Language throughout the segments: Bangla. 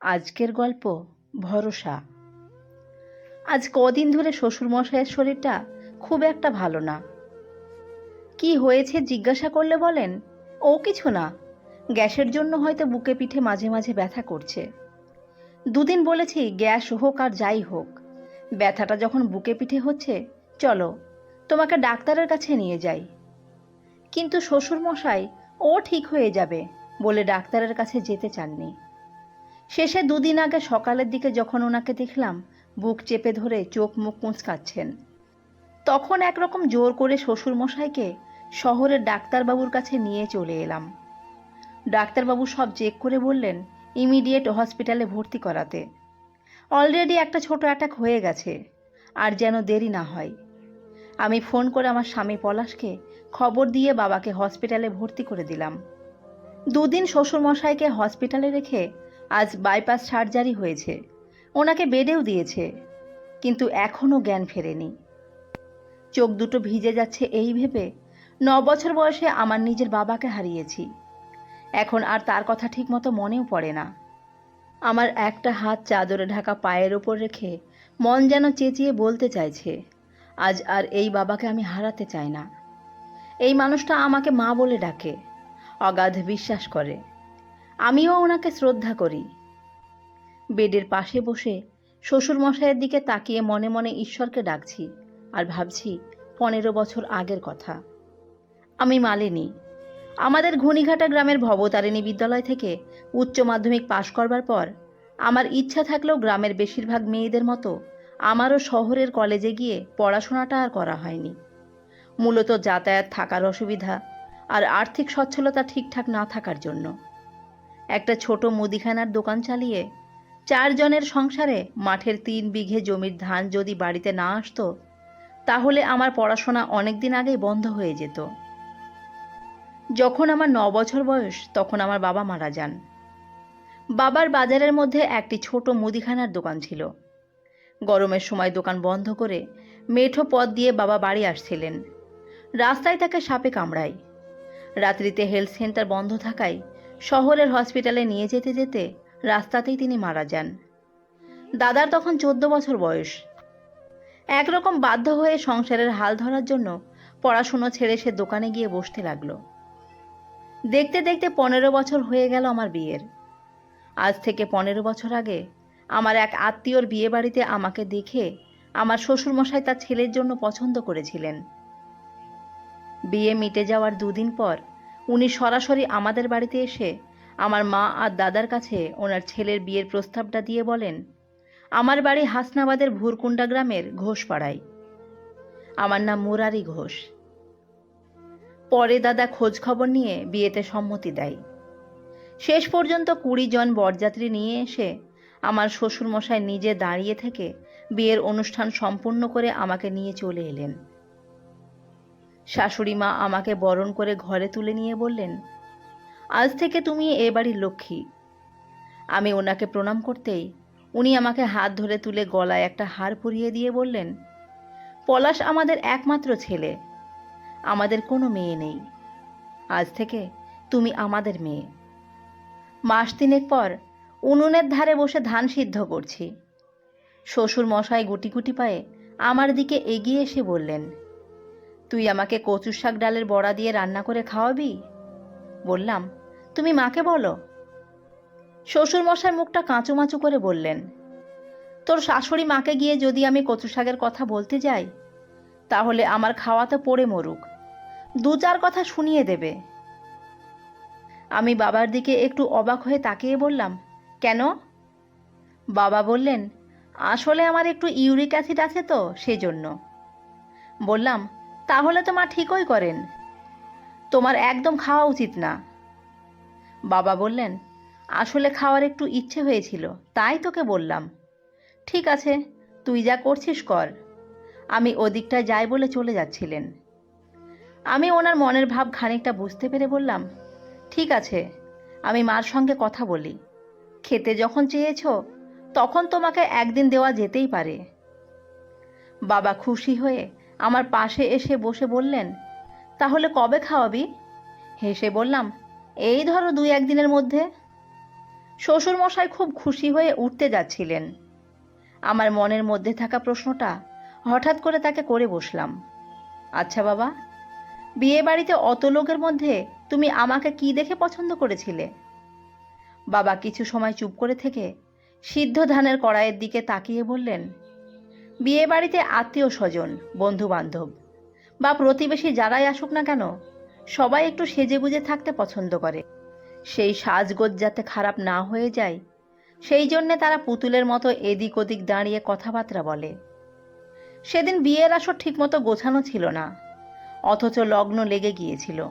আজকের গল্প ভরসা। আজ কদিন ধরে শ্বশুরমশাইয়ের শরীরটা খুব একটা ভালো না। কি হয়েছে জিজ্ঞাসা করলে বলেন, ও কিছু না, গ্যাসের জন্য হয়তো বুকে পিঠে মাঝে মাঝে ব্যথা করছে। দুদিন বলেছি গ্যাস হোক আর যাই হোক, ব্যথাটা যখন বুকে পিঠে হচ্ছে, চলো, তোমাকে ডাক্তারের কাছে নিয়ে যাই। কিন্তু শ্বশুরমশাই, ও ঠিক হয়ে যাবে বলে ডাক্তারের কাছে যেতে চাননি। শেষে দুদিন আগে সকালের দিকে যখন ওনাকে দেখলাম, বুক চেপে ধরে চোখ মুখ মুচকাচ্ছেন তখন একরকম জোর করে শ্বশুরমশাইকে শহরের ডাক্তারবাবুর কাছে নিয়ে চলে এলাম। ডাক্তারবাবু সব চেক করে বললেন ইমিডিয়েট হসপিটালে ভর্তি করাতে। অলরেডি একটা ছোট অ্যাটাক হয়ে গেছে, আর যেন দেরি না হয়। আমি ফোন করে আমার স্বামী পলাশকে খবর দিয়ে বাবাকে হসপিটালে ভর্তি করে দিলাম। দুদিন শ্বশুরমশাইকে হসপিটালে রেখে আজ বাইপাস সার্জারি হয়েছে। ওনাকে বেডেও দিয়েছে, কিন্তু এখনও জ্ঞান ফেরেনি। চোখ দুটো ভিজে যাচ্ছে এই ভেবে ন বছর বয়সে আমার নিজের বাবাকে হারিয়েছি। এখন আর তার কথা ঠিকমতো মনেও পড়ে না। আমার একটা হাত চাদরে ঢাকা পায়ের ওপর রেখে মন যেন চেঁচিয়ে বলতে চাইছে, আজ আর এই বাবাকে আমি হারাতে চাই না। এই মানুষটা আমাকে মা বলে ডাকে, অগাধ বিশ্বাস করে। আমিও ওনাকে শ্রদ্ধা করি। বেডের পাশে বসে শ্বশুরমশাইয়ের দিকে তাকিয়ে মনে মনে ঈশ্বরকে ডাকছি আর ভাবছি পনেরো বছর আগের কথা। আমি মালিনী। আমাদের ঘুনিঘাটা গ্রামের ভবতারিণী বিদ্যালয় থেকে উচ্চ মাধ্যমিক পাশ করবার পর আমার ইচ্ছা থাকলেও গ্রামের বেশিরভাগ মেয়েদের মতো আমারও শহরের কলেজে গিয়ে পড়াশোনাটা আর করা হয়নি। মূলত যাতায়াত থাকার অসুবিধা আর আর্থিক সচ্ছলতা ঠিকঠাক না থাকার জন্য। একটা ছোট মুদিখানার দোকান চালিয়ে। চারজনের সংসারে মাঠের তিন বিঘে জমির ধান যদি বাড়িতে না আসতো, তাহলে আমার পড়াশোনা অনেক দিন আগেই বন্ধ হয়ে যেত। যখন আমার ন বছর বয়স, তখন আমার বাবা মারা যান। বাবার বাজারের মধ্যে একটি ছোট মুদিখানার দোকান ছিল। গরমের সময় দোকান বন্ধ করে মেঠো পথ দিয়ে বাবা বাড়ি আসছিলেন। রাস্তায় তাকে সাপে কামড়ায়। রাত্রিতে হেলথ সেন্টার বন্ধ থাকায় শহরের হসপিটালে নিয়ে যেতে যেতে রাস্তাতেই তিনি মারা যান। দাদার তখন চোদ্দ বছর বয়স। একরকম বাধ্য হয়ে সংসারের হাল ধরার জন্য পড়াশুনো ছেড়ে সে দোকানে গিয়ে বসতে লাগল। দেখতে দেখতে পনেরো বছর হয়ে গেল আমার বিয়ের। আজ থেকে পনেরো বছর আগে আমার এক আত্মীয়র বিয়ে বাড়িতে আমাকে দেখে আমার শ্বশুরমশাই তার ছেলের জন্য পছন্দ করেছিলেন। বিয়ে মিটে যাওয়ার দুদিন পর উনি সরাসরি আমাদের বাড়িতে এসে আমার মা আর দাদার কাছে ওনার ছেলের বিয়ের প্রস্তাবটা দিয়ে বলেন, আমার বাড়ি হাসনাবাদের ভুরকুন্ডা গ্রামের ঘোষপাড়ায়। আমার নাম মুরারি ঘোষ। পরে দাদা খোঁজ খবর নিয়ে বিয়েতে সম্মতি দেয়। শেষ পর্যন্ত কুড়ি জন বরযাত্রী নিয়ে এসে আমার শ্বশুরমশাই নিজে দাঁড়িয়ে থেকে বিয়ের অনুষ্ঠান সম্পূর্ণ করে আমাকে নিয়ে চলে এলেন। শাশুড়ি মা আমাকে বরণ করে ঘরে তুলে নিয়ে বললেন, আজ থেকে তুমি এ বাড়ির লক্ষ্মী। আমি ওনাকে প্রণাম করতেই উনি আমাকে হাত ধরে তুলে গলায় একটা হার পরিয়ে দিয়ে বললেন, পলাশ আমাদের একমাত্র ছেলে, আমাদের কোনো মেয়ে নেই। আজ থেকে তুমি আমাদের মেয়ে। মাস তিনেক পর উনুনের ধারে বসে ধান সিদ্ধ করছি। শ্বশুর মশাই গুটি গুটি পায়ে আমার দিকে এগিয়ে এসে বললেন তুই আমাকে কচু শাক ডালের বড়া দিয়ে রান্না করে খাওয়াবি? বললাম, তুমি মাকে বলো। শ্বশুর মশাই মুখটা কাঁচুমাচু করে বললেন, তোর শাশুড়ি মাকে গিয়ে যদি আমি কচু শাকের কথা বলতে যাই, তাহলে আমার খাওয়াতে পড়ে মরুক। দু চার কথা শুনিয়ে দেবে। আমি বাবার দিকে একটু অবাক হয়ে তাকিয়ে বললাম, কেন? বাবা বললেন, আসলে আমার একটু ইউরিক অ্যাসিড আছে তো, সেজন্য। বললাম তাহলে তো মা ঠিকই করেন। তোমার একদম খাওয়া উচিত না। বাবা বললেন, আসলে খাওয়ার একটু ইচ্ছে হয়েছিল, তাই তোকে বললাম। ঠিক আছে, তুই যা করছিস কর। আমি ওদিকটায় যাই বলে চলে যাচ্ছিলেন। আমি ওনার মনের ভাব খানিকটা বুঝতে পেরে বললাম, ঠিক আছে, আমি মার সঙ্গে কথা বলি। খেতে যখন চেয়েছ, তখন তোমাকে একদিন দেওয়া যেতেই পারে। বাবা খুশি হয়ে আমার পাশে এসে বসে বললেন, তাহলে কবে খাওয়াবি? হেসে বললাম, এই ধরো দুই একদিনের মধ্যে। শ্বশুরমশাই খুব খুশি হয়ে উঠতে যাচ্ছিলেন। আমার মনের মধ্যে থাকা প্রশ্নটা হঠাৎ করে তাকে করে বসলাম আচ্ছা বাবা, বিয়ে বাড়িতে অত লোকের মধ্যে তুমি আমাকে কি দেখে পছন্দ করেছিলে? বাবা কিছু সময় চুপ করে থেকে সিদ্ধ ধানের কড়াইয়ের দিকে তাকিয়ে বললেন বিয়ে বাড়িতে আত্মীয় স্বজন বন্ধু বান্ধব বা প্রতিবেশী যারাই আসুক না কেন, সবাই একটু সেজে সেজেগুজে থাকতে পছন্দ করে। সেই সাজগোজ যাতে খারাপ না হয়ে যায়, সেই জন্যে তারা পুতুলের মতো এদিক ওদিক দাঁড়িয়ে কথাবার্তা বলে। সেদিন বিয়ের আসর ঠিকমতো গোছানো ছিল না, অথচ লগ্ন লেগে গিয়েছিল।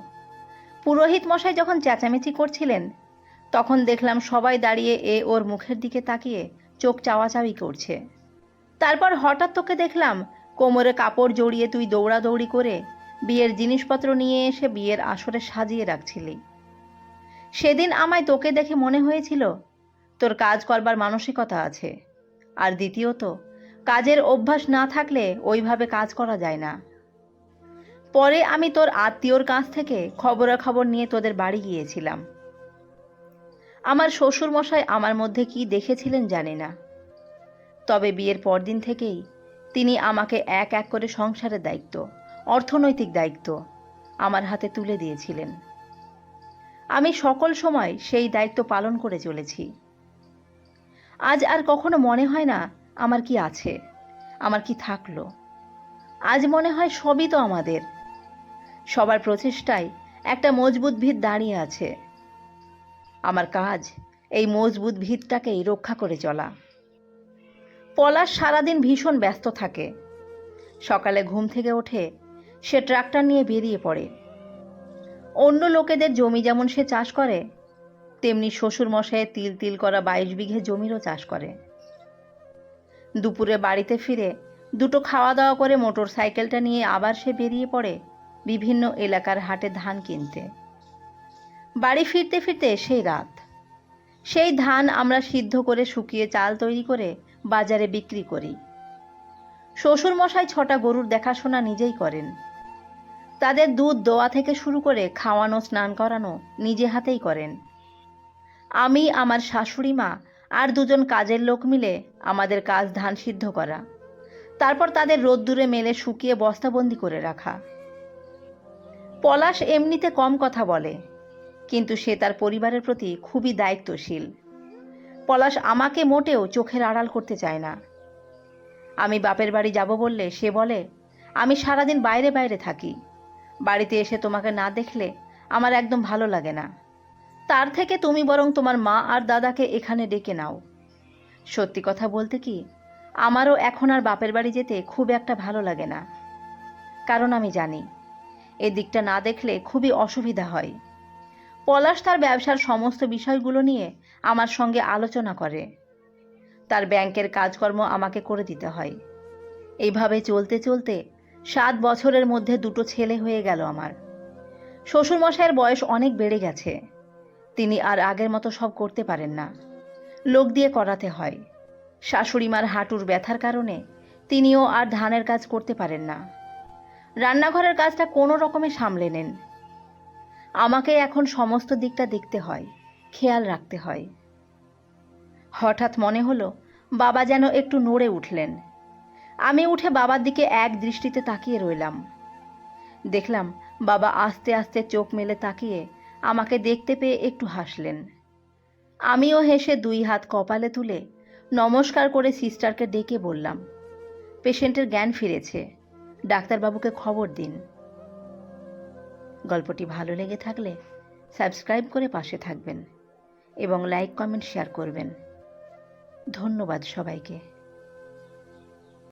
পুরোহিত মশাই যখন চেঁচামেচি করছিলেন, তখন দেখলাম সবাই দাঁড়িয়ে এ ওর মুখের দিকে তাকিয়ে চোখ চাওয়াচাওয়ি করছে। তারপর হঠাৎ তোকে দেখলাম, কোমরে কাপড় জড়িয়ে তুই দৌড়াদৌড়ি করে বিয়ের জিনিসপত্র নিয়ে এসে বিয়ের আসরে সাজিয়ে রাখছিলি। সেদিন আমায় তোকে দেখে মনে হয়েছিল, তোর কাজ করবার মানসিকতা আছে। আর দ্বিতীয়ত, কাজের অভ্যাস না থাকলে ওইভাবে কাজ করা যায় না। পরে আমি তোর আত্মীয়র কাছ থেকে খবরাখবর নিয়ে তোদের বাড়ি গিয়েছিলাম। আমার শ্বশুরমশাই আমার মধ্যে কি দেখেছিলেন জানি না। তবে বিয়ের পরদিন থেকেই তিনি আমাকে এক এক করে সংসারের দায়িত্ব, অর্থনৈতিক দায়িত্ব আমার হাতে তুলে দিয়েছিলেন। আমি সকল সময় সেই দায়িত্ব পালন করে চলেছি। আজ আর কখনো মনে হয় না আমার কি আছে, আমার কি থাকল। আজ মনে হয় সবই তো আমাদের। সবার প্রচেষ্টায় একটা মজবুত ভিত দাঁড়িয়ে আছে। আমার কাজ এই মজবুত ভিতটাকেই রক্ষা করে চলা। পলাশ সারাদিন ভীষণ ব্যস্ত থাকে। সকালে ঘুম থেকে ওঠে, সে ট্রাক্টর নিয়ে বেরিয়ে পড়ে। অন্য লোকেদের জমি যেমন সে চাষ করে, তেমনি শ্বশুর মশাইয়ের তিল তিল করা বাইশ বিঘে জমিরও চাষ করে। দুপুরে বাড়িতে ফিরে দুটো খাওয়া দাওয়া করে মোটর সাইকেলটা নিয়ে আবার সে বেরিয়ে পড়ে বিভিন্ন এলাকার হাটে ধান কিনতে। বাড়ি ফিরতে ফিরতে সেই রাত। সেই ধান আমরা সিদ্ধ করে শুকিয়ে চাল তৈরি করে বাজারে বিক্রি করি। শ্বশুরমশাই ছটা গরুর দেখাশোনা নিজেই করেন। তাদের দুধ দোয়া থেকে শুরু করে খাওয়ানো, স্নান করানো নিজে হাতেই করেন। আমি, আমার শাশুড়ি মা আর দুজন কাজের লোক মিলে আমাদের কাজ ধান সিদ্ধ করা। তারপর তাদের রোদ্দুরে মেলে শুকিয়ে বস্তাবন্দি করে রাখা। পলাশ এমনিতে কম কথা বলে, কিন্তু সে তার পরিবারের প্রতি খুবই দায়িত্বশীল। পলাশ আমাকে মোটেও চোখের আড়াল করতে চায় না। আমি বাপের বাড়ি যাব বললে সে বলে, আমি সারাদিন বাইরে বাইরে থাকি। বাড়িতে এসে তোমাকে না দেখলে আমার একদম ভালো লাগে না। তার থেকে তুমি বরং তোমার মা আর দাদাকে এখানে ডেকে নাও। সত্যি কথা বলতে কি, আমারও এখন আর বাপের বাড়ি যেতে খুব একটা ভালো লাগে না। কারণ আমি জানি, এদিকটা না দেখলে খুবই অসুবিধা হয়। পলাশ তার ব্যবসার সমস্ত বিষয়গুলো নিয়ে আমার সঙ্গে আলোচনা করে। তার ব্যাংকের কাজকর্ম আমাকে করে দিতে হয়। এইভাবে চলতে চলতে সাত বছরের মধ্যে দুটো ছেলে হয়ে গেল আমার। শ্বশুরমশাইয়ের বয়স অনেক বেড়ে গেছে। তিনি আর আগের মতো সব করতে পারেন না। লোক দিয়ে করাতে হয়। শাশুড়িমার হাঁটুর ব্যথার কারণে তিনিও আর ধানের কাজ করতে পারেন না। রান্নাঘরের কাজটা কোনো রকমে সামলে নেন। আমাকে এখন সমস্ত দিকটা দেখতে হয়, খেয়াল রাখতে হয়। হঠাৎ মনে হলো, বাবা যেন একটু নড়ে উঠলেন। আমি উঠে বাবার দিকে এক দৃষ্টিতে তাকিয়ে রইলাম। দেখলাম বাবা আস্তে আস্তে চোখ মেলে তাকিয়ে আমাকে দেখতে পেয়ে একটু হাসলেন। আমিও হেসে দুই হাত কপালে তুলে নমস্কার করে সিস্টারকে ডেকে বললাম, পেশেন্টের জ্ঞান ফিরেছে। ডাক্তারবাবুকে খবর দিন। গল্পটি ভালো লেগে থাকলে সাবস্ক্রাইব করে পাশে থাকবেন এবং লাইক, কমেন্ট, শেয়ার করবেন। ধন্যবাদ সবাইকে।